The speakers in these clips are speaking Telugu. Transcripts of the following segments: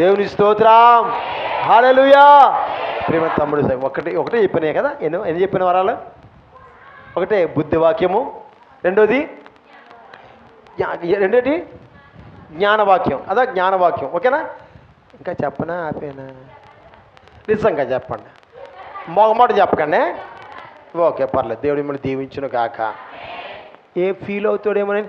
దేవుని స్తోత్రం. హాలలుయా ప్రేమ తమ్ముడు ఒకటి ఒకటే చెప్పినాయి కదా? ఎన్నో ఎన్ని చెప్పిన వరాలు? ఒకటే బుద్ధి వాక్యము రెండోది రెండోటి రెండోది? జ్ఞానవాక్యం. అదా జ్ఞానవాక్యం. ఓకేనా? ఇంకా చెప్పనా ఆపేనా? నిజంగా చెప్పండి. మొగమాట చెప్పకండి. ఓకే పర్లేదు. దేవుడు మిమ్మల్ని దీవించును కాక ఏ ఫీల్ అవుతాడేమోనని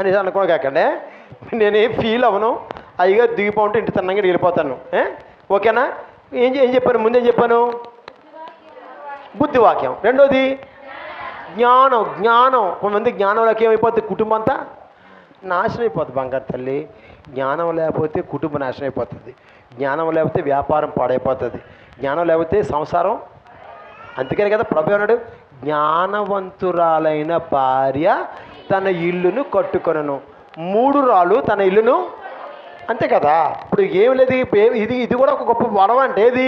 అని అనుకో కాకండి. నేనేం ఫీల్ అవ్వను అయ్యగా దిగిపోతుంటే ఇంటి తన్నంగా వెళ్ళిపోతాను ఏ? ఓకేనా? ఏం ఏం చెప్పాను ముందేం చెప్పాను? బుద్ధివాక్యం. రెండోది జ్ఞానం జ్ఞానం. కొంతమంది జ్ఞానం లేక ఏమైపోతుంది కుటుంబం అంతా నాశనం అయిపోతుంది బంగారు తల్లి. జ్ఞానం లేకపోతే కుటుంబం నాశనం అయిపోతుంది. జ్ఞానం లేకపోతే వ్యాపారం పాడైపోతుంది. జ్ఞానం లేకపోతే సంసారం అందుకని కదా? ప్రభు అన్నాడు జ్ఞానవంతురాలైన భార్య తన ఇల్లును కట్టుకొనను. మూడు రాళ్ళు తన ఇల్లును అంతే కదా? ఇప్పుడు ఏం లేదు ఇది ఇది కూడా ఒక గొప్ప వరం అంటే ఏది?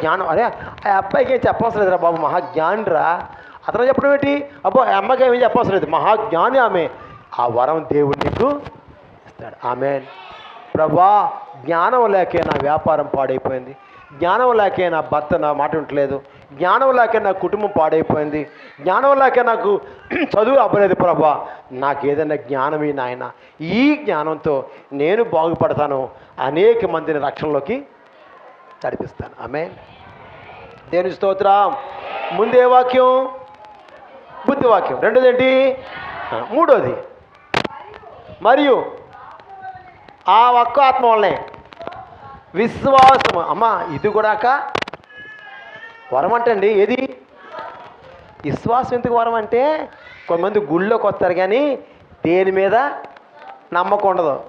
జ్ఞానం. అదే ఆ అబ్బాయికి ఏం చెప్పవసరం లేదురా బాబు మహాజ్ఞానిరా అతను చెప్పడం ఏంటి? అబ్బో ఆ అమ్మాయికి ఏమీ చెప్పవసరం లేదు మహాజ్ఞాని ఆమె. ఆ వరం దేవుడు నీకు ఇస్తాడు. ఆమె ప్రభా జ్ఞానం లేకే నా వ్యాపారం పాడైపోయింది. జ్ఞానం లేకే నా భర్త నా మాట ఉండట్లేదు జ్ఞానంలాకే నా కుటుంబం పాడైపోయింది. జ్ఞానంలాకే నాకు చదువు అవ్వలేదు ప్రభా. నాకు ఏదైనా జ్ఞానమే నాయన. ఈ జ్ఞానంతో నేను బాగుపడతాను. అనేక మందిని రక్షణలోకి నడిపిస్తాను. ఆమె దేని స్తోత్రం. ముందే వాక్యం బుద్ధి వాక్యం. రెండోది ఏంటి? మూడోది. మరియు ఆ ఒక్క ఆత్మ వల్లనే విశ్వాసం అమ్మ ఇది కూడాక వరం అంటండి ఏది? విశ్వాసం ఎందుకు వరం అంటే కొంతమంది గుళ్ళోకి వస్తారు కానీ దేని మీద నమ్మకం ఉండదు.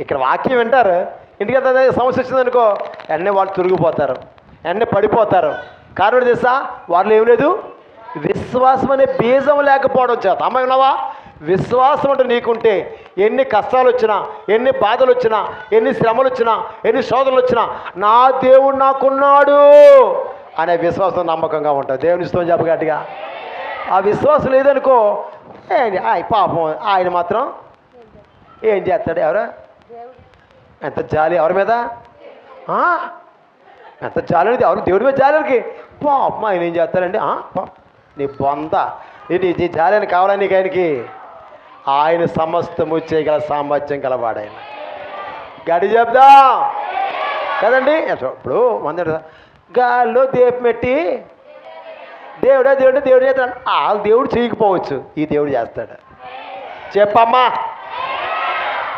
ఇక్కడ వాక్యం వింటారు. ఇంటికి వెళ్తే సమస్య వచ్చిందనుకో వెంటనే వాళ్ళు తిరిగిపోతారు. వెంటనే పడిపోతారు. కారణం తెలుసా? వాళ్ళు ఏం లేదు. విశ్వాసం అనే బీజం లేకపోవడం చేత. అమ్మ విన్నావా విశ్వాసం అంటే నీకుంటే ఎన్ని కష్టాలు వచ్చినా ఎన్ని బాధలు వచ్చినా ఎన్ని శ్రమలు వచ్చినా ఎన్ని శోధనలు వచ్చినా నా దేవుడు నాకున్నాడు అనే విశ్వాసం నమ్మకంగా ఉంటుంది. దేవుని ఇష్టం చెప్పగట్టిగా ఆ విశ్వాసం లేదనుకో ఏంటి పాపం ఆయన మాత్రం ఏం చేస్తాడు ఎవరు? ఎంత జాలి ఎవరి మీద? ఆ? ఎంత జాలి అనేది ఎవరు? దేవుడి మీద జాలి పాపం ఆయన ఏం చేస్తాడండి? ఆ? నీ బొంద. నీ జాలి అని కావాలా నీకు ఆయనకి? ఆయన సమస్తము చేయగల సామర్థ్యం గలవాడు గడి చెప్దాం. కదండి? ఇప్పుడు మంది గాల్లో దీపం పెట్టి దేవుడా దేవుడు దేవుడు చేస్తాడు. వాళ్ళు దేవుడు చేయకపోవచ్చు. ఈ దేవుడు చేస్తాడు. చెప్పమ్మా.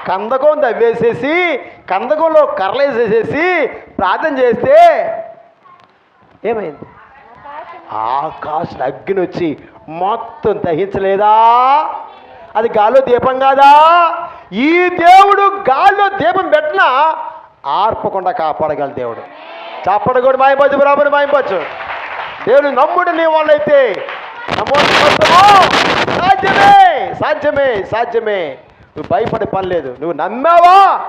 కందకం తవ్వేసేసి కందకంలో కర్రలేసేసేసి ప్రార్థన చేస్తే ఏమైంది? ఆకాశం అగ్ని వచ్చి మొత్తం దహించలేదా? అది గాల్లో దీపం కాదా? ఈ దేవుడు గాల్లో దీపం పెట్టినా ఆర్పకుండా కాపాడగల దేవుడు. చాపడ కూడా మాయపచ్చు బరాబరి మాయపచ్చు. దేవుడు నమ్ముడు నీ వాళ్ళైతే నమ్మో సాధ్యమే సాధ్యమే సాధ్యమే. నువ్వు భయపడే పని లేదు. నువ్వు నమ్మావా?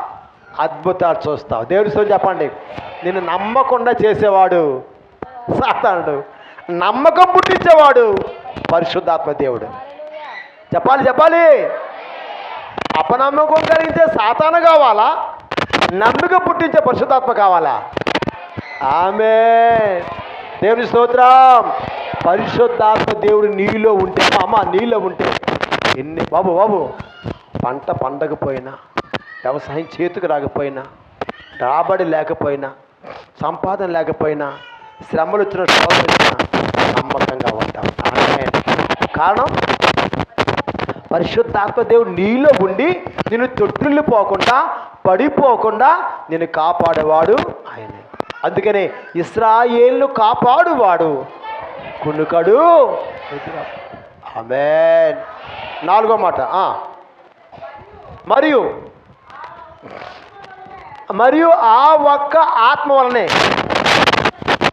అద్భుతాలు చూస్తావు. దేవుడి సోని చెప్పండి. నిన్ను నమ్మకుండా చేసేవాడు సాతానుడు. నమ్మకం పుట్టించేవాడు పరిశుద్ధాత్మ దేవుడు. చెప్పాలి చెప్పాలి. అపనమ్మకం కలిగించే సాతాన కావాలా? నమ్మిక పుట్టించే పరిశుద్ధాత్మ కావాలా? ఆమె దేవుని స్తోత్రం. పరిశుద్ధాత్మ దేవుడు నీలో ఉంటే అమ్మ నీలో ఉంటే ఎన్ని బాబు బాబు పంట పండకపోయినా వ్యవసాయం చేతికి రాకపోయినా రాబడి లేకపోయినా సంపాదన లేకపోయినా శ్రమలు వచ్చిన శోధన నమ్మకంగా ఉంటాం. కారణం? దేవుడు నీలో ఉండి నేను తొట్టిల్లు పోకుండా పడిపోకుండా నేను కాపాడేవాడు ఆయనే. అందుకనే ఇస్రాయేల్ను కాపాడువాడు. కునుకడు. ఆమె నాలుగో మాట మరియు మరియు ఆ ఒక్క ఆత్మ వలనే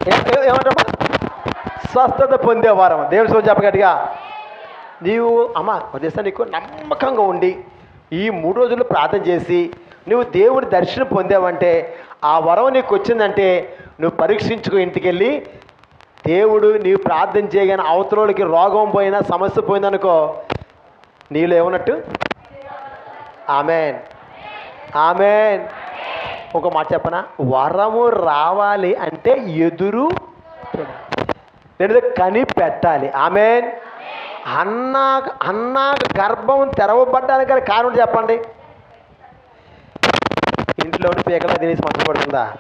ఏ- స్వస్థత పొందేవారం దేవుని సోని చెప్పగట్టిగా నీవు అమ్మ ఉద్దేశం నీకు నమ్మకంగా ఉండి ఈ మూడు రోజులు ప్రార్థన చేసి నువ్వు దేవుడి దర్శనం పొందావంటే ఆ వరం నీకు వచ్చిందంటే నువ్వు పరీక్షించుకో ఇంటికి వెళ్ళి దేవుడు నీవు ప్రార్థన చేయగానే అవతలకి రోగం పోయినా సమస్య పోయిందనుకో నీలో ఏమన్నట్టు? ఆమెన్. ఆమెన్. ఒక మాట చెప్పనా? వరము రావాలి అంటే ఎదురు నేను కనిపెట్టాలి. ఆమెన్. అన్న అన్న గర్భం తెరవబడ్డానికి గల కారణం చెప్పండి. ఇంట్లోని పీకల తినేసి మంచం పడుతుందా?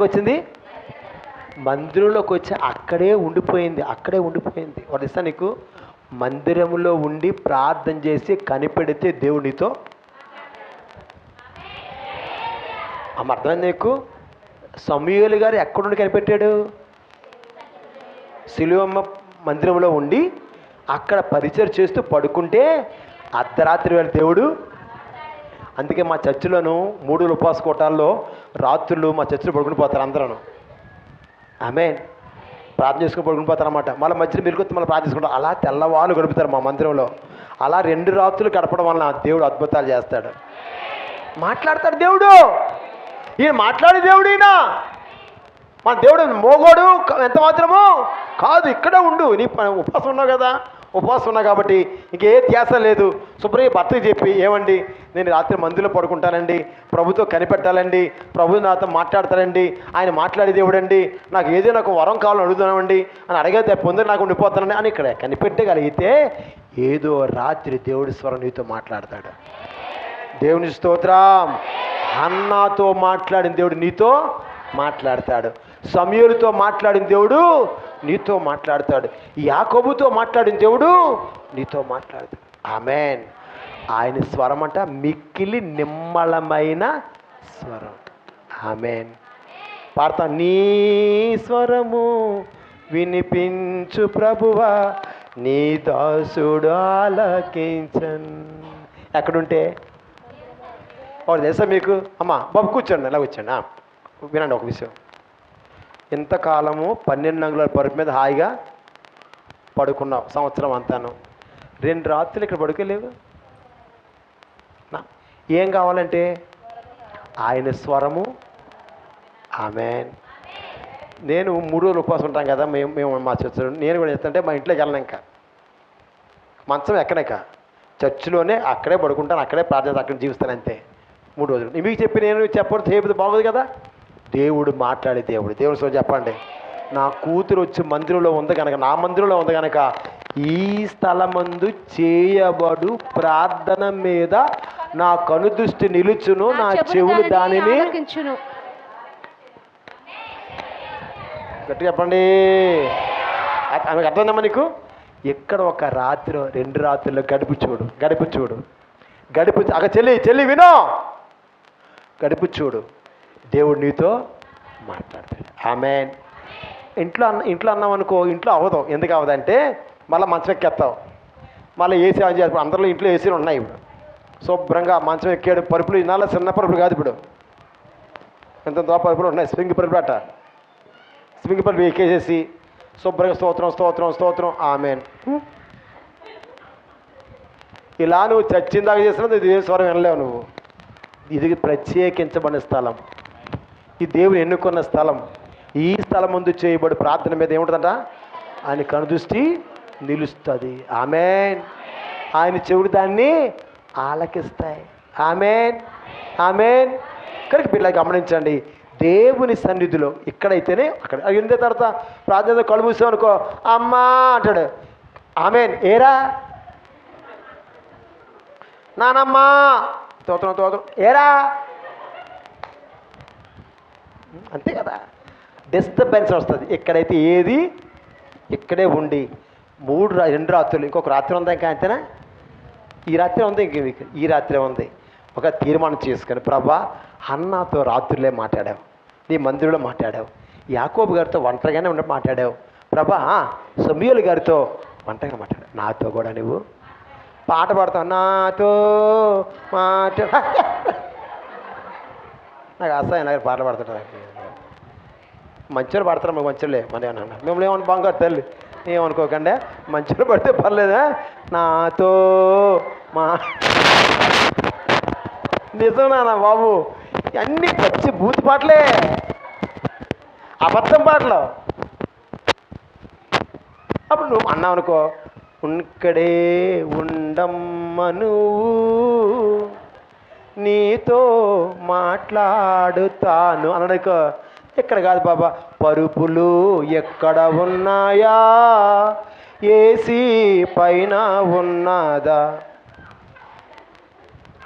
వచ్చింది మందిరంలోకి వచ్చి అక్కడే ఉండిపోయింది అక్కడే ఉండిపోయింది. వాడు ఇస్తా నీకు. మందిరంలో ఉండి ప్రార్థన చేసి కనిపెడితే దేవునితో అమ్మ అర్థమైంది నీకు? సమూహలు గారు ఎక్కడుండి కనిపెట్టాడు? సిలువమ్మ మందిరంలో ఉండి అక్కడ పరిచయం చేస్తూ పడుకుంటే అర్ధరాత్రి వేళ దేవుడు అందుకే మా చర్చిలోను మూడు ఉపవాస కోటాల్లో రాత్రులు మా చర్చిలో పడుకుని పోతారు అందరూ. ఆమె ప్రార్థన చేసుకుని పడుకుని పోతారు అనమాట మళ్ళీ మధ్యలో మీరు మళ్ళీ ప్రార్థన అలా తెల్లవాళ్ళు గడుపుతారు మా మందిరంలో. అలా రెండు రాత్రులు గడపడం వలన దేవుడు అద్భుతాలు చేస్తాడు. మాట్లాడతాడు దేవుడు. ఈయన మాట్లాడే దేవుడు ఈయన. మన దేవుడు మోగోడు ఎంత మాత్రమో? కాదు ఇక్కడే ఉండు. నీ ఉపవాసం ఉన్నావు కదా. ఉపవాసం ఉన్నా కాబట్టి ఇంకే ధ్యాస లేదు. శుభ్రయ్య భర్తకి చెప్పి ఏమండి? నేను రాత్రి మందులో పడుకుంటానండి. ప్రభుతో కనిపెట్టాలండి. ప్రభు నాతో మాట్లాడతానండి. ఆయన మాట్లాడే దేవుడండి. నాకు ఏదైనా ఒక వరం కావాలని అడుగుతున్నామండి. అని అడిగితే పొంది నాకు ఉండిపోతానండి. అని ఇక్కడ కనిపెట్టగలిగితే ఏదో రాత్రి దేవుడి స్వరం నీతో మాట్లాడతాడు. దేవుని స్తోత్రం. అన్నాతో మాట్లాడిన దేవుడు నీతో మాట్లాడతాడు. సమయలతో మాట్లాడిన దేవుడు నీతో మాట్లాడతాడు. యాకబుతో మాట్లాడిన దేవుడు నీతో మాట్లాడతాడు. ఆమెన్. ఆయన స్వరం అంట మిక్కిలి నిమ్మలమైన స్వరం. ఆమెన్. పాడతా నీ స్వరము వినిపించు ప్రభువా నీ దాసుడు ఆలకించన్. ఎక్కడుంటే? వాడు తెలుసా మీకు? అమ్మా బాబు కూర్చోండి ఎలా కూర్చోండి. వినండి ఒక విషయం. ఇంతకాలము పన్నెండు అంగుళాల పరుపు మీద హాయిగా పడుకున్నావు సంవత్సరం అంతాను. రెండు రాత్రులు ఇక్కడ పడుకోలేవు ఏం కావాలంటే? ఆయన స్వరము. ఆమె నేను మూడు రోజులు ఉపవాసం ఉంటాం కదా మేము మేము మా చర్చ నేను కూడా చేస్తుంటే మా ఇంట్లోకి వెళ్ళను ఇంకా. మంచం ఎక్కడక చర్చిలోనే అక్కడే పడుకుంటాను అక్కడే ప్రార్థన అక్కడ జీవిస్తాను అంతే. మూడు రోజులు. మీకు చెప్పి నేను చెప్పడం చేయబోతే బాగోదు కదా? దేవుడు మాట్లాడే దేవుడు. దేవుడు సో చెప్పండి. నా కూతురు వచ్చి మందిరంలో ఉంది కనుక నా మందిరంలో ఉంది కనుక ఈ స్థలమందు చేయబడు ప్రార్థన మీద నా కనుదృష్టి నిలుచును నా చెవులు దానిని గట్టి చెప్పండి. ఆమెకు అర్థమైందమ్మా నీకు? ఎక్కడ ఒక రాత్రి రెండు రాత్రుల్లో గడుపు చూడు గడుపు చూడు. గడుపు చూ- అక్క చెల్లి చెల్లి వినో. గడుపు చూడు. దేవుడు నీతో మాట్లాడతాడు. ఆమె ఇంట్లో అన్న ఇంట్లో అన్నాం అనుకో ఇంట్లో అవ్వదు. ఎందుకు అవ్వదంటే మళ్ళీ మంచం ఎక్కేస్తావు మళ్ళీ ఏసీ ఆన్ చేస్తాం అందరిలో ఇంట్లో ఏసీలు ఉన్నాయి ఇప్పుడు. శుభ్రంగా మంచం ఎక్కాడు పరుపులు ఇన్నాళ్ళ చిన్న పరుపులు కాదు ఇప్పుడు. ఎంత పరుపులు ఉన్నాయి? స్ప్రింగ్ పరుపులు అట. స్ప్రింగ్ పల్లి ఎక్కేసేసి శుభ్రంగా స్తోత్రం స్తోత్రం స్తోత్రం. ఆమెన్ ఇలా నువ్వు చచ్చిందాక చేసినా ఇది స్వరం వినలేవు నువ్వు. ఇది ప్రత్యేకించబడిన స్థలం. ఈ దేవుని ఎన్నుకున్న స్థలం ఈ స్థలం ముందు చేయబడి ప్రార్థన మీద ఏముంటుందంట? ఆయన కనుదృష్టి నిలుస్తుంది. ఆమెన్. ఆయన చెవుడు దాన్ని ఆలకిస్తాయి. ఆమెన్. ఆమెన్. ఇక్కడికి పిల్లలు గమనించండి. దేవుని సన్నిధిలో ఇక్కడైతేనే అక్కడ. అయిన తర్వాత ప్రార్థన కళ్ళు మూసాం అనుకో అమ్మా అంటాడు. ఆమెన్. ఏరా? నానమ్మా. తోతనం తోతనం. ఏరా? అంతే కదా? డిస్టర్బెన్స్ వస్తుంది. ఎక్కడైతే ఏది ఇక్కడే ఉండి. మూడు రా- రెండు రాత్రులు. ఇంకొక రాత్రి ఉందా ఇంకా అంతేనా? ఈ రాత్రి ఉంది ఇంక మీకు. ఈ రాత్రి ఉంది. ఒక తీర్మానం చేసుకుని ప్రభా అన్నతో రాత్రులే మాట్లాడావు. నీ మందిరంలో మాట్లాడావు. యాకోబు గారితో ఒంటరిగానే ఉండి మాట్లాడావు. ప్రభా సమీయులు గారితో ఒంటరిగా మాట్లాడావు. నాతో కూడా నువ్వు పాట పాడతావు. నాతో మాట్లాడ నాకు అసహ్యం నాకు పాటలు పాడుతుంటారు మంచోళ్ళు పడతారు మాకు మంచోళ్ళే మన ఏమన్నా మిమ్మల్ని ఏమన్నా తల్లి ఏమనుకోకండి. మంచోళ్ళు పడితే పర్లేదా నాతో మా నిజం నాన్న బాబు అన్నీ పచ్చి బూత్ పాటలే. అబద్ధం పాటలు. అప్పుడు నువ్వు అన్నావు అనుకో ఉక్కడే ఉండమ్మ నువ్వు. నీతో మాట్లాడుతాను. అననుకో ఇక్కడ కాదు బాబా పరుపులు ఎక్కడ ఉన్నాయా? ఏసీ పైన ఉన్నదా?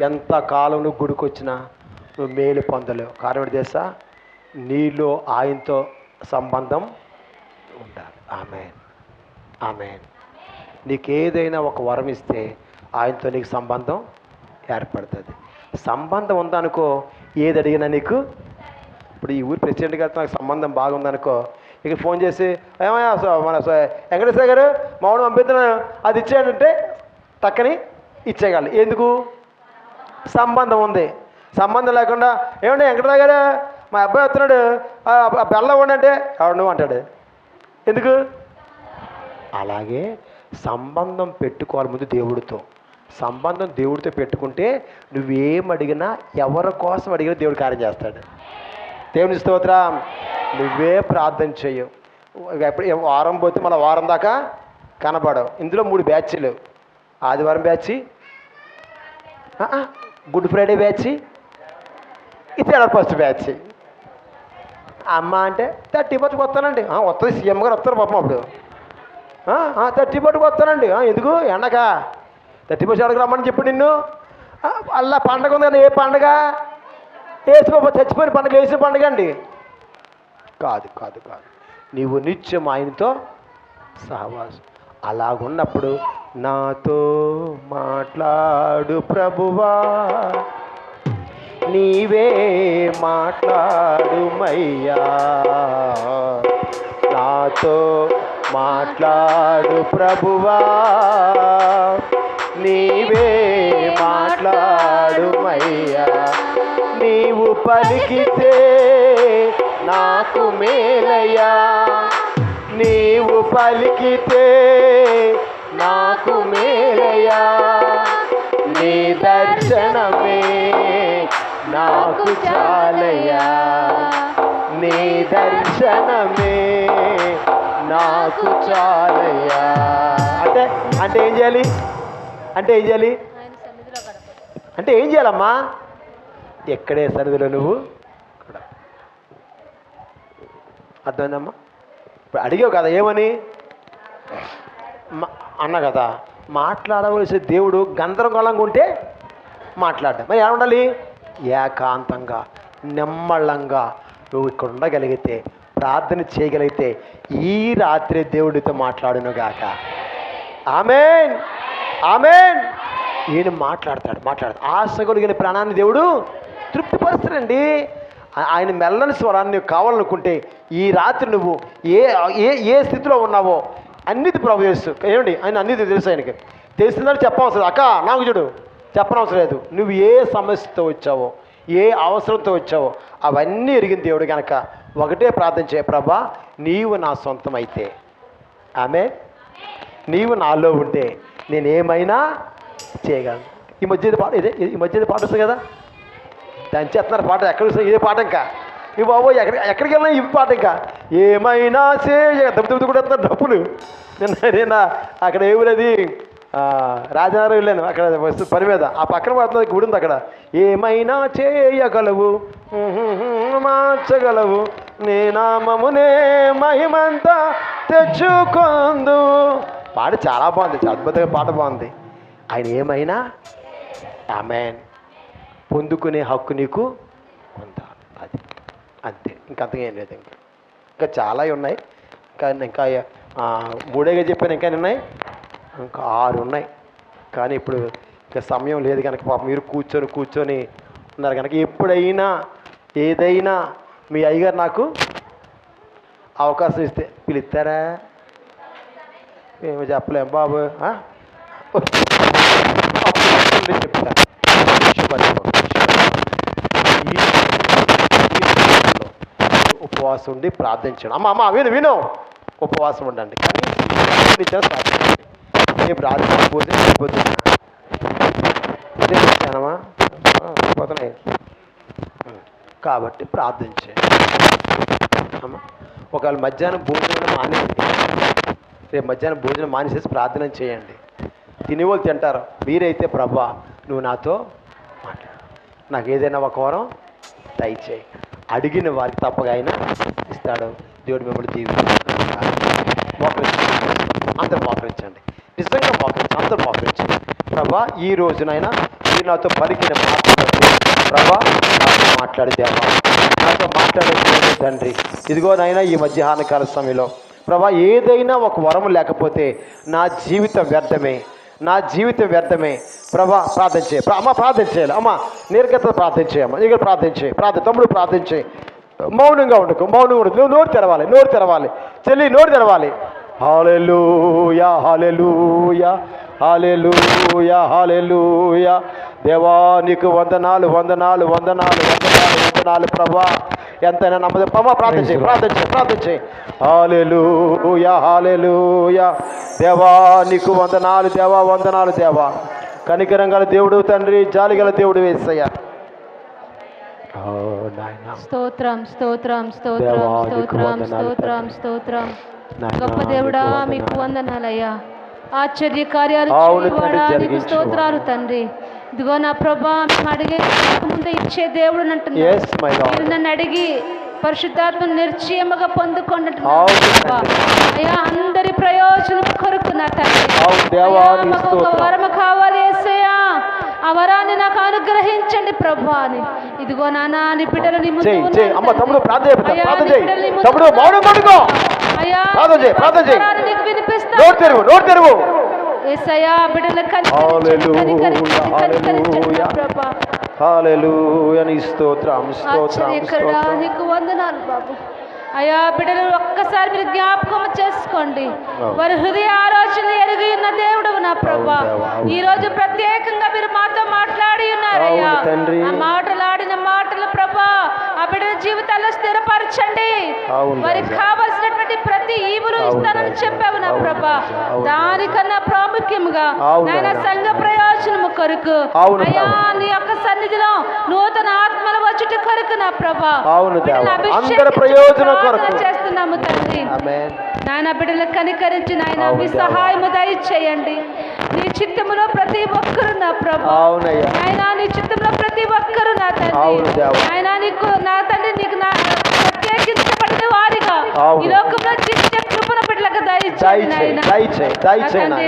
ఎంత కాలం నువ్వు గుడికొచ్చినా నువ్వు మేలు పొందలేవు. కారణం దేశ నీలో ఆయనతో సంబంధం ఉండాలి. ఆమె ఆమె నీకు ఏదైనా ఒక వరం ఇస్తే ఆయనతో నీకు సంబంధం ఏర్పడుతుంది. సంబంధం ఉందనుకో ఏది అడిగినా నీకు? ఇప్పుడు ఈ ఊరి ప్రెసిడెంట్ గారితో నాకు సంబంధం బాగుందనుకో ఇక ఫోన్ చేసి ఏమయ్యా మన వెంకటేశ్వర గారు మామూలు పంపిస్తున్నాను అది ఇచ్చాడంటే టక్కని ఇచ్చేయగలరు. ఎందుకు? సంబంధం ఉంది. సంబంధం లేకుండా ఏమండి వెంకటరావు గారు మా అబ్బాయి వస్తున్నాడు ఆ బెల్లం ఉండంటే ఎవడు నువ్వు? అంటాడు. ఎందుకు? అలాగే సంబంధం పెట్టుకోవాలి ముందు దేవుడితో. సంబంధం దేవుడితో పెట్టుకుంటే నువ్వేం అడిగినా ఎవరి కోసం అడిగినా దేవుడు కార్యం చేస్తాడు. దేవుని స్తోత్రం. నువ్వే ప్రార్థన చేయవు ఎప్పుడు వారం పోతే మన వారం దాకా కనపడవు. ఇందులో మూడు బ్యాచ్లు. ఆదివారం బ్యాచ్ గుడ్ ఫ్రైడే బ్యాచ్ ఇది ఫస్ట్ బ్యాచ్. అమ్మ అంటే థర్టీ పట్టుకు వస్తానండి వస్తుంది సీఎం గారు వస్తారు పాపం అప్పుడు. థర్టీ పట్టుకు వస్తానండి ఎందుకు? ఎండక? థర్టీ అడుగు రమ్మని చెప్పు నిన్ను. అలా పండగ ఉంది కదా ఏ పండగ? వేసుకో చచ్చిపోయిన పండుగ వేసిన పండుగ అండి. కాదు కాదు కాదు. నీవు నిత్యం ఆయనతో సహవాసం. అలాగున్నప్పుడు నాతో మాట్లాడు ప్రభువా. నీవే మాట్లాడుమయ్యా. నాతో మాట్లాడు ప్రభువా. నీవే మాట్లాడుమయ్యా. నీవు పలికితే నాకు మేలయ్యా. నీవు పలికితే నాకు మేలయ్యా. నీ దర్శనమే నాకు చాలయ్యా. నీ దర్శనమే నాకు చాలయ్యా. అంటే అంటే ఏం చేయాలి? అంటే ఏం చేయాలి? అంటే ఏం చేయాలమ్మా? ఎక్కడే సన్నిధిలో నువ్వు? అర్థమైందమ్మా? ఇప్పుడు అడిగావు కదా ఏమని? అన్న కదా మాట్లాడవలసిన దేవుడు గందరగోళంగా ఉంటే మాట్లాడ్డా మరి ఎలా ఉండాలి? ఏకాంతంగా నెమ్మళ్ళంగా నువ్వు ఇక్కడ ఉండగలిగితే ప్రార్థన చేయగలిగితే ఈ రాత్రి దేవుడితో మాట్లాడును గాక. ఆమెన్. ఆమెన్. ఈయన మాట్లాడతాడు మాట్లాడతాడు. ఆశ కలిగిన ప్రాణాన్ని దేవుడు తృప్తిపరుస్తాడండి. ఆయన మెల్లని స్వరాన్ని కావాలనుకుంటే ఈ రాత్రి నువ్వు ఏ ఏ ఏ స్థితిలో ఉన్నావో అన్నిటి ప్రభు ఏమండి? ఆయన అన్నిటి తెలుసు ఆయనకి. తెలిసిందని చెప్పవసరం. అక్క నాకు చూడు. చెప్పనవసరం లేదు. నువ్వు ఏ సమస్యతో వచ్చావో ఏ అవసరంతో వచ్చావో అవన్నీ ఎరిగిన దేవుడు కనుక ఒకటే ప్రార్థన చేయ ప్రభా నీవు నా సొంతం అయితే ఆమె నీవు నాలో ఉంటే నేనేమైనా చేయగలను. ఈ మధ్య పాట ఇదే ఈ మధ్య పాట వస్తుంది కదా? దాని చేస్తున్నారు పాట. ఎక్కడ వస్తుంది? ఇదే పాట ఇంకా. ఈ బాబు ఎక్కడ ఎక్కడికి వెళ్ళినా ఇవి పాట ఇంకా. ఏమైనా చేయ దెబ్బ దెబ్బ కూడా వస్తున్నారు డబ్బులు నిన్న నిన్న అక్కడ ఏమిలేదు రాజారావు వెళ్ళాను. అక్కడ వస్తు పని మీద ఆ పక్కన పడుతుంది గుడి ఉంది అక్కడ. ఏమైనా చేయగలవు? మార్చగలవు. నీ నామమునే మహిమంతా తెచ్చుకొందు. పాట చాలా బాగుంది చాలా అద్భుతంగా పాట బాగుంది. ఆయన ఏమైనా? ఆమెన్ పొందుకునే హక్కు నీకు ఉందా అది. అంతే. ఇంకంతగా ఏం లేదు ఇంకా. ఇంకా చాలా ఉన్నాయి. ఇంకా ఇంకా మూడేగా చెప్పాను ఇంకా ఉన్నాయి? ఇంకా ఆరు ఉన్నాయి. కానీ ఇప్పుడు ఇంకా సమయం లేదు కనుక పాప. మీరు కూర్చొని కూర్చొని ఉన్నారు కనుక ఎప్పుడైనా ఏదైనా మీ అయ్యగారు నాకు అవకాశం ఇస్తే పిలుస్తారా? ఏమో చెప్పలేం బాబు అప్పుడు చెప్తా ఉపవాసం ఉండి ప్రార్థించండి. అమ్మ అమ్మ విను విను. ఉపవాసం ఉండండి. కానీ ప్రార్థించండి నేను ప్రార్థించకపోతే ఇదే చెప్తానమ్మా కాబట్టి ప్రార్థించండి. అమ్మ ఒకవేళ మధ్యాహ్నం భోజనం మానేయండి. రేపు మధ్యాహ్నం భోజనం మానేసేసి ప్రార్థన చేయండి. తినేవాళ్ళు తింటారు. మీరైతే ప్రభా నువ్వు నాతో మాట్లాడు. నాకు ఏదైనా ఒక వరం దయచేయి. అడిగిన వారికి తప్పగా ఆయన ఇస్తాడు. దేవుడు మిమ్మల్ని దీవిస్తాడు మోకరించండి అందరు మోకరించండి. నిజంగా మోకరించి అందరు మోకరించండి ప్రభా ఈ రోజునైనా మీరు నాతో పలికిన మాట్లాడే ప్రభా నాతో మాట్లాడి నాతో మాట్లాడే తండ్రి. ఇదిగోనైనా ఈ మధ్యాహ్న కాల సమయంలో ప్రభా ఏదైనా ఒక వరం లేకపోతే నా జీవితం వ్యర్థమే. నా జీవితం వ్యర్థమే. ప్రభా ప్రార్థన చేయ. అమ్మ ప్రార్థన చేయాలి. అమ్మ నిర్గత ప్రార్థన చేయమ్మ ఇక్కడ ప్రార్థన చేయి. ప్రార్థన తమ్ముడు ప్రార్థన చేయి. మౌనంగా ఉండకు మౌనంగా ఉండకు. నువ్వు నోరు తెరవాలి నోరు తెరవాలి. చెల్లి నోరు తెరవాలి. Hallelujah hallelujah hallelujah hallelujah. దేవా నీకు వందనాలు వందనాలు వందనాలు వందనాలు వందనాలు ప్రభా. ఎంతైనా నమ్మదు. ప్రభా ప్రార్థన చేయి ప్రార్థన చేయి ప్రార్థన చేయి. హాలెలూయా హాలెలూయా దేవా నీకు వందనాలు దేవా వందనాలు దేవా. కనికరం గల దేవుడు తండ్రి జాలి గల దేవుడు వేసయ్యా నాయనా. స్తోత్రం స్తోత్రం స్తోత్రం స్తోత్రం స్తోత్రం. స్తోత్రం. గొప్ప దేవుడా మీకు వందనాలు. వందనాలయ్యా ఆశ్చర్య కార్యాలు. స్తోత్రాలు తండ్రి. ఇదిగో నా ప్రభా అడిగే ముందు ఇచ్చే దేవుడు. మీరు నన్ను అడిగి పరిశుద్ధాత్మ నిర్చయముగా పొందుకోండి. తండ్రి. అయ్యా అందరి ప్రయోజనం కొరకు నా ఒక స్తోత్రం. వరము కావాలి యేసయ్యా ఆ వరాన్ని నాకు అనుగ్రహించండి ప్రభా అని. ఇదిగో నానా నీ బిడ్డలు నీ ముందు అయ్యా, నీకు వినిపిస్తా. నోరు తెరువు నోరు తెరువు. యేసయ్యా బిడ్డలు హల్లెలూయా, హల్లెలూయా. ప్రభా హాలెలూయా నీ స్తోత్రం స్తోత్రం ఆశ్చర్యకరుడా, స్తోత్రం నీకు వందనాలు బాబు అయ్యా బిడ్డలు ఒక్కసారి మీరు జ్ఞాపకం చేసుకోండి. వారి హృదయ ఆలోచన ఎరిగి ఉన్న దేవుడు నా ప్రభా. ఈ రోజు ప్రత్యేకంగా మీరు మాతో మాట్లాడి ఉన్నారయ్యా. ఆ మాటలాడిన మాటలు ప్రభా ఆ బిడ్డల జీవితాల్లో స్థిరపరచండి వారికి. కావలసినటువంటి ప్రతి ఈవులు ఇస్తానని. చెప్పావు నా ప్రభా దానికన్నా ప్రాముఖ్యముగా నాయన. సంఘ ప్రయోజనము కొరకు అయ్యా. నీ యొక్క సన్నిధిలో నూతన ఆత్మల వచ్చుట కొరకు నా ప్రభా ప్రయోజనం ప్రార్థన కొరకు. చేస్తున్నాము తండ్రి నాయన బిడ్డలు కనికరించి నాయన మీ. సహాయము దయచేయండి నీ చిత్తములో ప్రతి ఒక్కరు నా ప్రభా నాయన నీ చిత్తంలో ప్రతి ఒక్కరు నా తండ్రి. నాయన నీకు నా తండ్రి నీకు నా ప్రత్యేకించబడిన వారిగా అవును. ఈ లోకంలో జీవించే కృపణ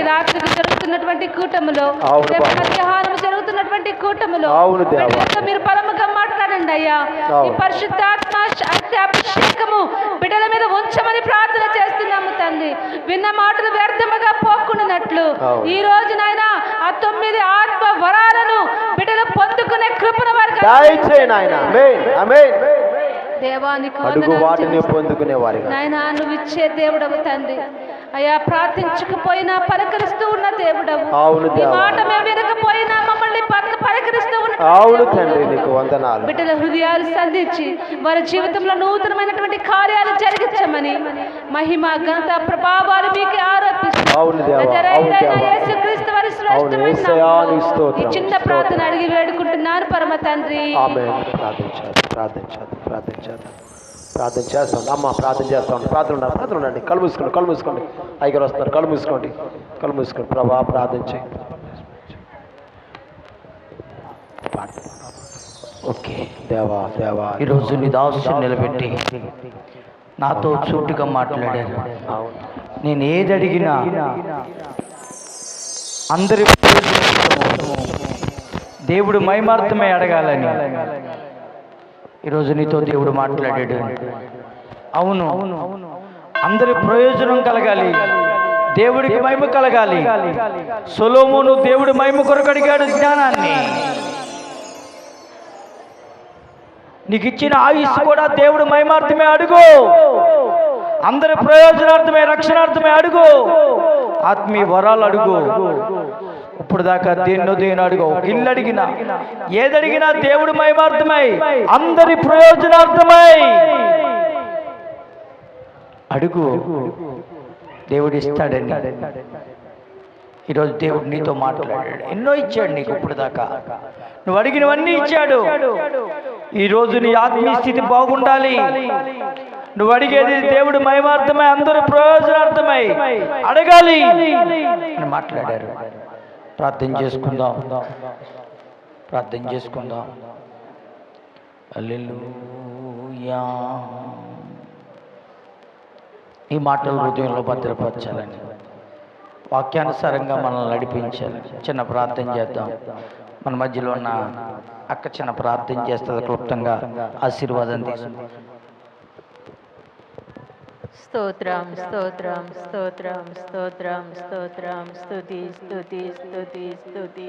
రాత్రికి జరుగుతున్నటువంటి కూటములో అవును రేపు బాబు. మధ్యాహ్నం జరుగుతున్నటువంటి కూటములో అవును దేవా. బిడ్డలతో మీరు పరముగా మాట్లాడండి అయ్యా అవును. ఈ పరిశుద్ధాత్మ శక్తి అభిషేకము బిడ్డల మీద ఉంచమని ప్రార్థన చేస్తున్నాము తండ్రి విన్న మాటలు వ్యర్థముగా పోకుండానట్లు అవును. ఈ రోజు నాయన ఆ తొమ్మిది ఆత్మ వరాలను బిడ్డలు పొందుకునే కృపణ వారికి దయచేయి నాయన దేవానికి అడుగు వాటిని పొందుకునే వారిగా నాయన నువ్వు ఇచ్చే దేవుడవు తండ్రి. అయ్యా ప్రార్థించకపోయినా పలకరిస్తూ ఉన్న దేవుడవు. అవును. మాట మేము వినకపోయినా మమ్మల్ని పలకరిస్తూ ఉన్న అవును దేవుడవు. తండ్రి నీకు వందనాలు. బిడ్డల హృదయాలు సంధించి వారి జీవితంలో నూతనమైనటువంటి కార్యాలు జరిగించమని మహిమ ఘనత ప్రభావాలు మీకు ఆరోపిస్తూ చిన్న ప్రార్థన అడిగి వేడుకుంటున్నాను పరమ తండ్రి. ఆమె ప్రార్థించాలి ప్రార్థించాలి ప్రార్థించాలి ప్రార్థన చేస్తాం. అమ్మ ప్రార్థన చేస్తాం. ప్రార్థన ఉండాలి. ప్రార్థన ఉండండి. కళ్ళు మూసుకోండి కళ్ళు మూసుకోండి. ఐగర్ వస్తున్నారు. కళ్ళు మూసుకోండి. కళ్ళు మూసుకోండి. ప్రభా ప్రార్థన చేయి ఓకే. దేవా దేవా. ఈరోజు నీ నిలబెట్టి నాతో సూటిగా మాట్లాడారు. నేను ఏది అడిగినా అందరి దేవుడు మైమార్థమే అడగాలని. ఈరోజు నీతో దేవుడు మాట్లాడాడు. అవును. అందరి ప్రయోజనం కలగాలి. దేవుడికి మహిమ కలగాలి. సొలోమోను దేవుడి మహిమ కొరకు అడిగాడు జ్ఞానాన్ని. నీకు ఇచ్చిన ఆయుష్ కూడా దేవుడు మహిమార్థమే అడుగు. అందరి ప్రయోజనార్థమే రక్షణార్థమే అడుగు. ఆత్మీయ వరాలు అడుగు. ఇప్పుడు దాకా దేన్నో దేని అడుగు ఇల్లు అడిగినా ఏదడిగినా దేవుడు మయమార్థమై అందరి ప్రయోజనార్థమై. అడుగు. దేవుడు ఇస్తాడని. ఈరోజు దేవుడు నీతో మాట్లాడాడు. ఎన్నో ఇచ్చాడు నీకు ఇప్పుడు దాకా నువ్వు అడిగినవన్నీ ఇచ్చాడు. ఈరోజు నీ ఆత్మీయ స్థితి బాగుండాలి. నువ్వు అడిగేది దేవుడు మహిమార్థమై అందరూ ప్రయోజనార్థమై. అడగాలి. అని మాట్లాడారు. ప్రార్థన చేసుకుందాం. ప్రార్థన చేసుకుందాం. హల్లెలూయా. ఈ మాటలు హృదయంలో భద్రపరచాలని. వాక్యానుసారంగా మనల్ని నడిపించాలి. చిన్న ప్రార్థన చేద్దాం. మన మధ్యలో ఉన్న అక్క చిన్న ప్రార్థన చేస్తుంది క్లుప్తంగా ఆశీర్వాదం తీసుకుందాం. స్తోత్రం స్తోత్రం స్తోత్రం స్తోత్రం స్తోత్రం స్తుతి స్తుతి స్తుతి స్తుతి.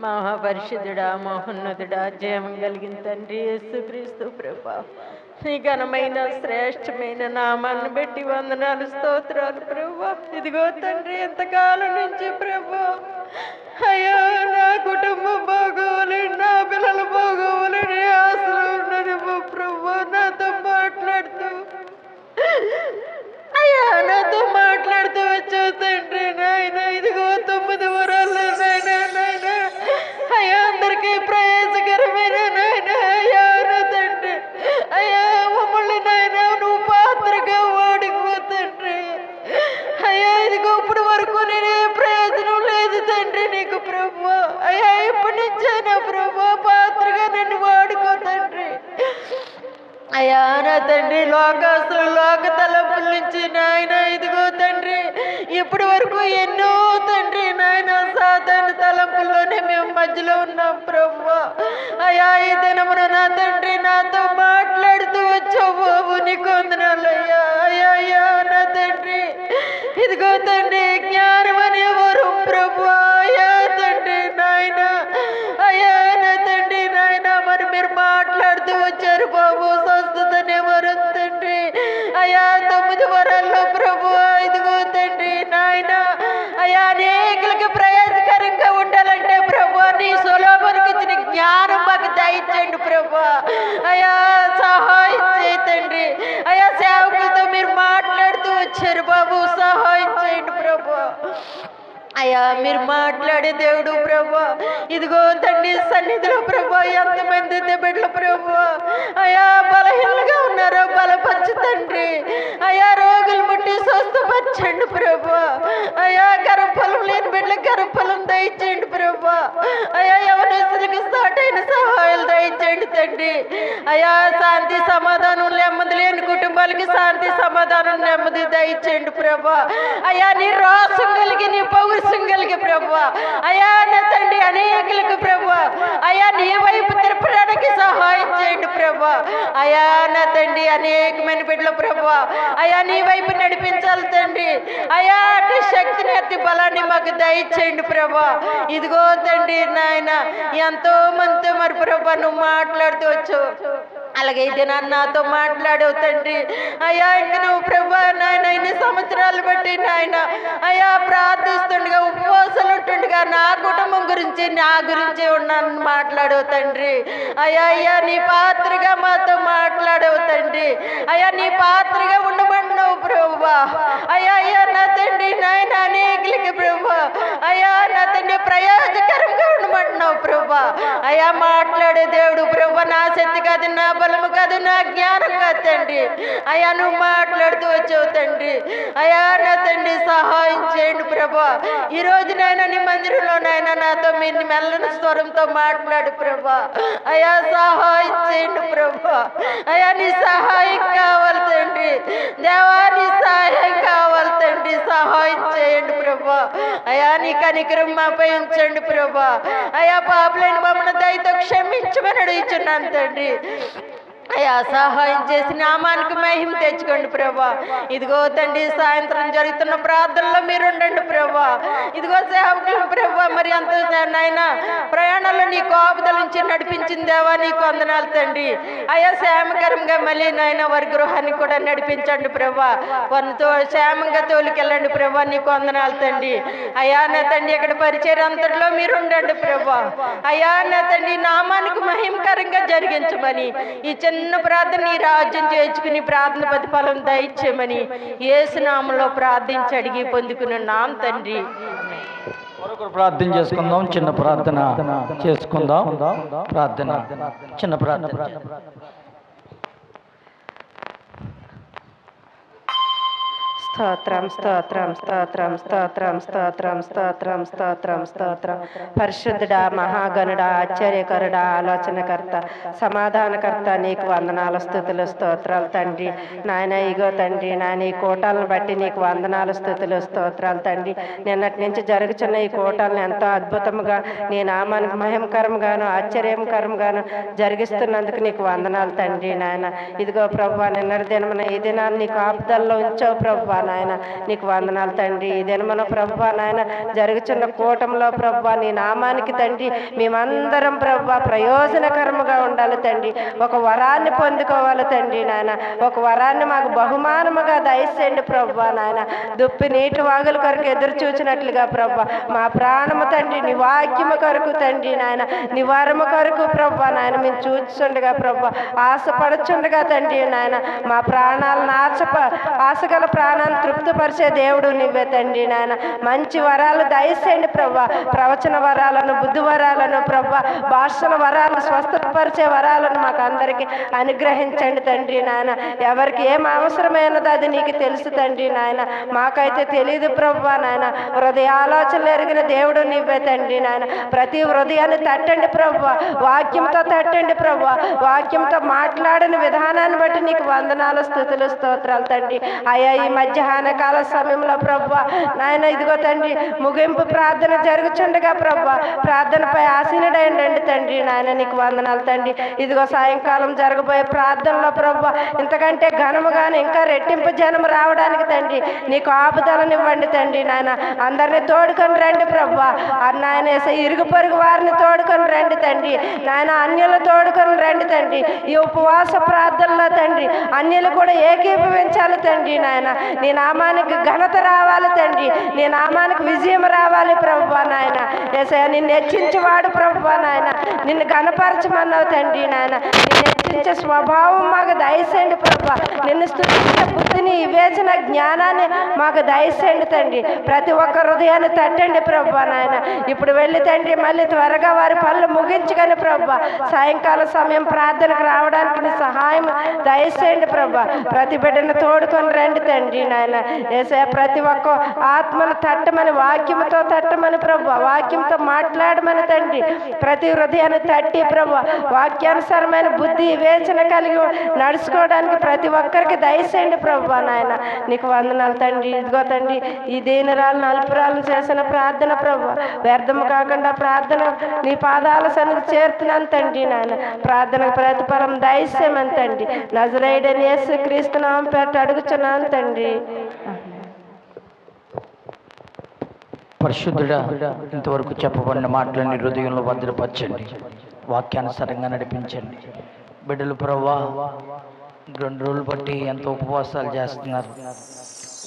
మహాపరిషుద్ధుడా మహోన్నతుడా జయం కలిగిన తండ్రి యేసుక్రీస్తు ప్రభా. నీ ఘనమైన శ్రేష్టమైన నామాన్ని బట్టి వందనాలు స్తోత్రాలు ప్రభా. ఇదిగో తండ్రి ఎంతకాలం నుంచి ప్రభా. అయ్యా నా కుటుంబం బాగోవాలి నా పిల్లలు బాగోవాలి ఆశలు ఉన్నది ప్రభా. నాతో అయ్యా నాతో మాట్లాడుతూ వచ్చావు తండ్రి నాయన ఇదిగో తొమ్మిది వరాలు నాయన నాయన. అయ్యా అందరికీ ప్రయోజకరమైన అయ్యా నా తండ్రి లోకాసులు లోక తలంపుల నుంచి నాయన ఇదిగో తండ్రి ఇప్పటి వరకు ఎన్నో తండ్రి నాయన సాధారణ తలంపుల్లోనే మేము మధ్యలో ఉన్నాం ప్రభు అయ్యా ఈ దినమున నా తండ్రి నాతో మాట్లాడుతూ వచ్చావు. బాబు నీకు వందనాలు అయ్యా. అయ్యా అయ్యా నా తండ్రి ఇదిగో తండ్రి జ్ఞానం అనేవారు ప్రభు ప్రభా. అయ్యా సహాయం చేయండి అయా సేవకులతో మీరు మాట్లాడుతూ వచ్చారు బాబు. సహాయం చేయండి ప్రభు. అయ్యా మీరు మాట్లాడే దేవుడు ప్రభా. ఇదిగో తండ్రి సన్నిధిలో ప్రభా ఎంతమంది బిడ్డలు ప్రభా. అయ్యా బలహీనలుగా ఉన్నారో బలపరచు తండ్రి. అయ్యా రోగులు ముట్టి స్వస్థపరచండి ప్రభా. అయ్యా గర్భఫలం బిడ్డల బిడ్డలకు దయచేయండి ప్రభా. అయ్యా ఎవరికి సాటైన సహాయాలు దయచేయండి తండ్రి. అయ్యా శాంతి సమాధానం నెమ్మది లేని కుటుంబాలకి శాంతి సమాధానం నెమ్మది దయచేయండి ప్రభా. అయ్యా నీ రోసం కలిగి నీ పౌరుషం కలిగి ప్రభా. అయ్యా నా తండ్రి అనేకులకు ప్రభా. అయ్యా నీ వైపు తిరపడానికి సహాయం చేయండి ప్రభా. అయ్యా నా తండ్రి అనేకమైన బిడ్డల ప్రభా. అయ్యా నీ వైపు నడిపించాలి తండ్రి. అయ్యా అటు శక్తిని అతి బలాన్ని మాకు దయచేయండి ప్రభా. ఇదిగో తండ్రి నాయన ఎంతో మందితో మరి ప్రభా నువ్వు మాట్లాడుతూ వచ్చు అలాగే ఇది నాతో మాట్లాడవు తండ్రి. అయ్యా ఇంక నువ్వు ప్రభా నాయన ఇన్ని సంవత్సరాలు బట్టి నాయన అయ్యా ప్రార్థిస్తుండగా ఉపవాసాలు ఉంటుండగా నా కుటుంబం గురించి నా గురించి ఉన్నాను మాట్లాడవు తండ్రి. అయ్యా అయ్యా నీ పాత్రగా మాతో మాట్లాడవు తండ్రి. అయ్యా నీ పాత్రగా ఉన్నావు ప్రభా అయ్యా అయ్యా నా తండ్రి నాయన అనేకులకి ప్రభా అయ్యా నా తండ్రి ప్రయోజకరంగా ఉండమంటున్నావు ప్రభా అయ్యా మాట్లాడే దేవుడు ప్రభా నా శక్తి కాదు నా బలము కాదు నా జ్ఞానం కాదు తండ్రి. అయ్యా నువ్వు మాట్లాడుతూ వచ్చావు తండ్రి. అయ్యా నా తండ్రి సహాయం చేయండి ప్రభా ఈ రోజు నాయన నీ మందిరంలో నాయన నాతో మీరు మెల్లని స్వరంతో మాట్లాడు ప్రభా అయ్యా సహాయం చేయండి ప్రభా అయ్యా నీ సహాయం కావాలి తండ్రి దేవా సహాయం కావాలి తండ్రి సహాయం చేయండి ప్రభా. అయ్యా నీ కనికరం మాపై ఉంచండి ప్రభా. అయ్యా పాపలేని మమ్మల్ని దయతో క్షమించమని అడుగుతున్నాను తండ్రి. అయ్యా సహాయం చేసి నామానికి మహిమ తెచ్చుకోండి ప్రభా. ఇదిగో తండ్రి సాయంత్రం జరుగుతున్న ప్రార్థనలో మీరు ఉండండి ప్రభా. ఇదిగో సేవకులు ప్రభా మరి అంత నాయన ప్రయాణంలో నీ కోపదల నుంచి నడిపించిందేవా నీకు వందనాలు తండ్రి. అయ్యా క్షేమకరంగా మళ్ళీ నాయన వారి గృహాన్ని కూడా నడిపించండి ప్రభా. వారితో క్షేమంగా తోలికెళ్ళండి ప్రభా నీకు వందనాలు తండ్రి. అయ్యా నా తండ్రి ఇక్కడ పరిచయం అంతట్లో మీరు ఉండండి ప్రభా. అయ్యా నా తండ్రి నామానికి మహిమకరంగా జరిగించమని. ఈ చిన్న చిన్న ప్రార్థన నీ రాజ్యం చేర్చుకుని ప్రార్థన ప్రతిఫలం దయచేయమని ఏసునామంలో ప్రార్థించి అడిగి పొందుకున్నాం తండ్రి. మరొకరు ప్రార్థన చేసుకుందాం చిన్న ప్రార్థన చేసుకుందాం ప్రార్థన చిన్న ప్రార్థన. స్తోత్రం స్తోత్రం స్తోత్రం స్తోత్రం స్తోత్రం స్తోత్రం స్తోత్రం స్తోత్రం. పరిశుద్ధుడా మహాగణుడా ఆశ్చర్యకరుడా ఆలోచనకర్త సమాధానకర్త నీకు వందనాల స్థుతులు స్తోత్రాలు తండ్రి. నాయన ఇగో తండ్రి నాయన ఈ కోటాలను బట్టి నీకు వందనాల స్థుతులు స్తోత్రాలు తండ్రి. నిన్నటి నుంచి జరుగుతున్న ఈ కోటాలను ఎంతో అద్భుతముగా నీ నామానికి మహిమకరంగాను ఆశ్చర్యకరంగాను జరిగిస్తున్నందుకు నీకు వందనాలు తండ్రి నాయన. ఇదిగో ప్రభు నిన్నటి దినమున ఈ దినాన్ని నీకు ఆపుదల్లో ఉంచావు ప్రభు నాయన నీకు వందనాలు తండ్రి. ఈ దినమున ప్రభు నాయన జరుగుతున్న కూటంలో ప్రభు నీ నామానికి తండ్రి. మేమందరం ప్రభు ప్రయోజనకరముగా ఉండాలి తండ్రి. ఒక వరాన్ని పొందుకోవాలి తండ్రి నాయన. ఒక వరాన్ని మాకు బహుమానముగా దయచేయండి ప్రభు నాయన. దుప్పి నీటి వాగుల కొరకు ఎదురు చూచినట్లుగా ప్రభు మా ప్రాణము తండ్రి నీ వాక్యము కొరకు తండ్రి నాయన. నివారము కొరకు ప్రభు నాయన మేము చూచుండగా ప్రభు ఆశపడుచుండగా తండ్రి నాయన. మా ప్రాణాలను ఆశప ఆశగల ప్రాణాలు తృప్తిపరిచే దేవుడు నువ్వే తండ్రి నాయన. మంచి వరాలు దయచేయండి ప్రభు ప్రవచన వరాలను బుద్ధి వరాలను ప్రభు భాషల వరాలను స్వస్థపరిచే వరాలను మాకు అందరికీ అనుగ్రహించండి తండ్రి నాయన. ఎవరికి ఏం అవసరమైనదో అది నీకు తెలుసు తండ్రి నాయన. మాకైతే తెలియదు ప్రభు నాయన. హృదయ ఆలోచనలు ఎరిగిన దేవుడు నువ్వే తండ్రి నాయన. ప్రతి హృదయాన్ని తట్టండి ప్రభు వాక్యంతో తట్టండి ప్రభు వాక్యంతో మాట్లాడిన విధానాన్ని బట్టి నీకు వందనాలు స్థుతులు స్తోత్రాలు తండ్రి. అయ్యా ఈ మధ్య మధ్యాహ్న కాల సమయంలో ప్రభు నాయన ఇదిగో తండ్రి ముగింపు ప్రార్థన జరుగుచుండగా ప్రభు ప్రార్థనపై ఆసీనుడైండండి తండ్రి నాయన నీకు వందనాలు తండ్రి. ఇదిగో సాయంకాలం జరగబోయే ప్రార్థనలో ప్రభు ఇంతకంటే ఘనముగాను ఇంకా రెట్టింపు జనం రావడానికి తండ్రి నీకు ఆపుదలనివ్వండి తండ్రి నాయన. అందరిని తోడుకొని రండి ప్రభు. నాయన ఇరుగు పొరుగు వారిని తోడుకొని రండి తండ్రి. నాయన అన్యులు తోడుకొని రండి తండ్రి. ఈ ఉపవాస ప్రార్థనలో తండ్రి అన్యులు కూడా ఏకీభవించాలి తండ్రి నాయన. నీ నీ నామానికి ఘనత రావాలి తండ్రి. నీ నామానికి విజయం రావాలి ప్రభు నాయన. ఏసయ్య నిన్ను హెచ్చించేవాడు ప్రభు నాయన. నిన్ను ఘనపరచమన్నావు తండ్రి నాయన. స్థుతించే స్వభావం మాకు దయసేయండి ప్రభా. నిన్ను స్థుతించే బుద్ధిని వివేచన జ్ఞానాన్ని మాకు దయసేయండి తండ్రి. ప్రతి ఒక్క హృదయాన్ని తట్టండి ప్రభు నాయన. ఇప్పుడు వెళ్ళి తండ్రి మళ్ళీ త్వరగా వారి పనులు ముగించుకొని ప్రభు సాయంకాల సమయం ప్రార్థనకు రావడానికి నీ సహాయం దయచేయండి ప్రభు. ప్రతి బిడ్డను తోడుకొని రండి తండ్రి నాయన. ఏసే ప్రతి ఒక్క ఆత్మను తట్టమని వాక్యంతో తట్టమని ప్రభు వాక్యంతో మాట్లాడమని తండ్రి. ప్రతి హృదయాన్ని తట్టి ప్రభు వాక్యానుసారమైన బుద్ధి వివేచన కలిగి నడుచుకోవడానికి ప్రతి ఒక్కరికి దయచేయండి ప్రభు నాయన. నీకు వందనాలు తండ్రి. ఇదిగో తండ్రి ఈ దీనరాలు నలుపురాలు చేసిన ప్రార్థన ప్రభు. వ్యర్థము కాకుండా ప్రార్థన నీ పాదాల సన్నిధి చేరుతున్నాను తండ్రి నాయన. ప్రార్థనకు ప్రతిఫలం దయచేయమని తండ్రి. నజరైడని యేసు క్రీస్తునామం పెట్ట అడుగుతున్నాను తండ్రి. పరిశుద్ధుడా ఇంతవరకు చెప్పబడిన మాటలన్నీ హృదయంలో భద్రపరచండి. వాక్యానుసారంగా నడిపించండి. బిడ్డలు ప్రవ్వా రెండు రోజులు బట్టి ఎంతో ఉపవాసాలు చేస్తున్నారు.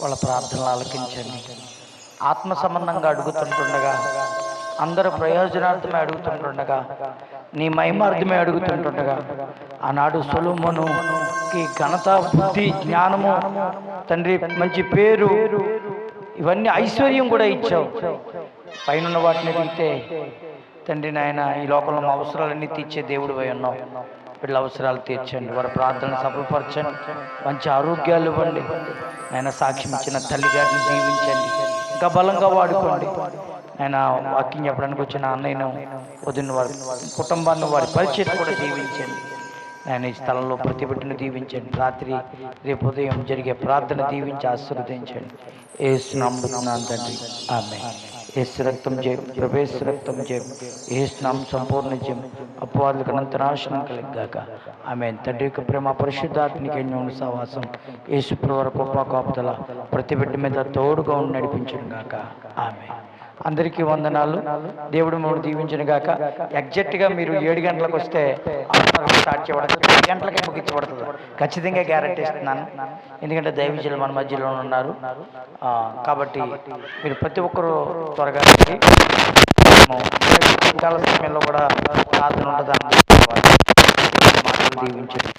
వాళ్ళ ప్రార్థనలు ఆలకించండి. ఆత్మ సంబంధంగా అడుగుతుంటుండగా అందరు ప్రయోజనార్థమే అడుగుతుంటుండగా నీ మహిమార్థమే అడుగుతుంటుండగా ఆనాడు సొలుమునుకి ఘనత బుద్ధి జ్ఞానము తండ్రి మంచి పేరు ఇవన్నీ ఐశ్వర్యం కూడా ఇచ్చావు. పైన వాటిని తింటే తండ్రి నాయన ఈ లోకంలో మా అవసరాలన్నీ తీర్చే దేవుడు పోయి ఉన్నావు. వీళ్ళ అవసరాలు తీర్చండి. వారి ప్రార్థనలు సఫలపరచండి. మంచి ఆరోగ్యాలు ఇవ్వండి. ఆయన సాక్ష్యం ఇచ్చిన తల్లి గారిని దీవించండి. ఇంకా బలంగా వాడుకోండి. ఆయన వాక్యం చెప్పడానికి వచ్చిన అన్నయ్యను వదిన వారి కుటుంబాన్ని వారి పరిచయం కూడా దీవించండి. ఆయన ఈ స్థలంలో ప్రతి బిడ్డను దీవించండి. రాత్రి రేపు ఉదయం జరిగే ప్రార్థన దీవించి ఆశీర్వదించండి. ఏ స్నాం తండ్రి. ఆమె ఏసు రక్తం జయం ప్రవేశ రక్తం జయం ఏసునాం సంపూర్ణ జయం అపవాదులకు అనంత నాశనం కలిగాక ఆమె తండ్రి యొక్క ప్రేమ పరిశుద్ధాత్మిక ఎన్నోని సహవాసం యేసు ప్రవర గొప్ప కాపుదల ప్రతి బిడ్డ మీద తోడుగా ఉండి నడిపించడం గాక ఆమె అందరికీ వందనాలు. దేవుడు మూడు దీవించిన గాక. ఎగ్జాక్ట్గా మీరు ఏడు గంటలకు వస్తే ఆఫర్ స్టార్ట్ చేయబడుతుంది ఏడు గంటలకే ముగించబడుతుంది. ఖచ్చితంగా గ్యారంటీ ఇస్తున్నాను. ఎందుకంటే దైవజులు మన మధ్యలో ఉన్నారు. కాబట్టి మీరు ప్రతి ఒక్కరూ త్వరగా కాల సమయంలో కూడా ప్రార్థన దీవించండి.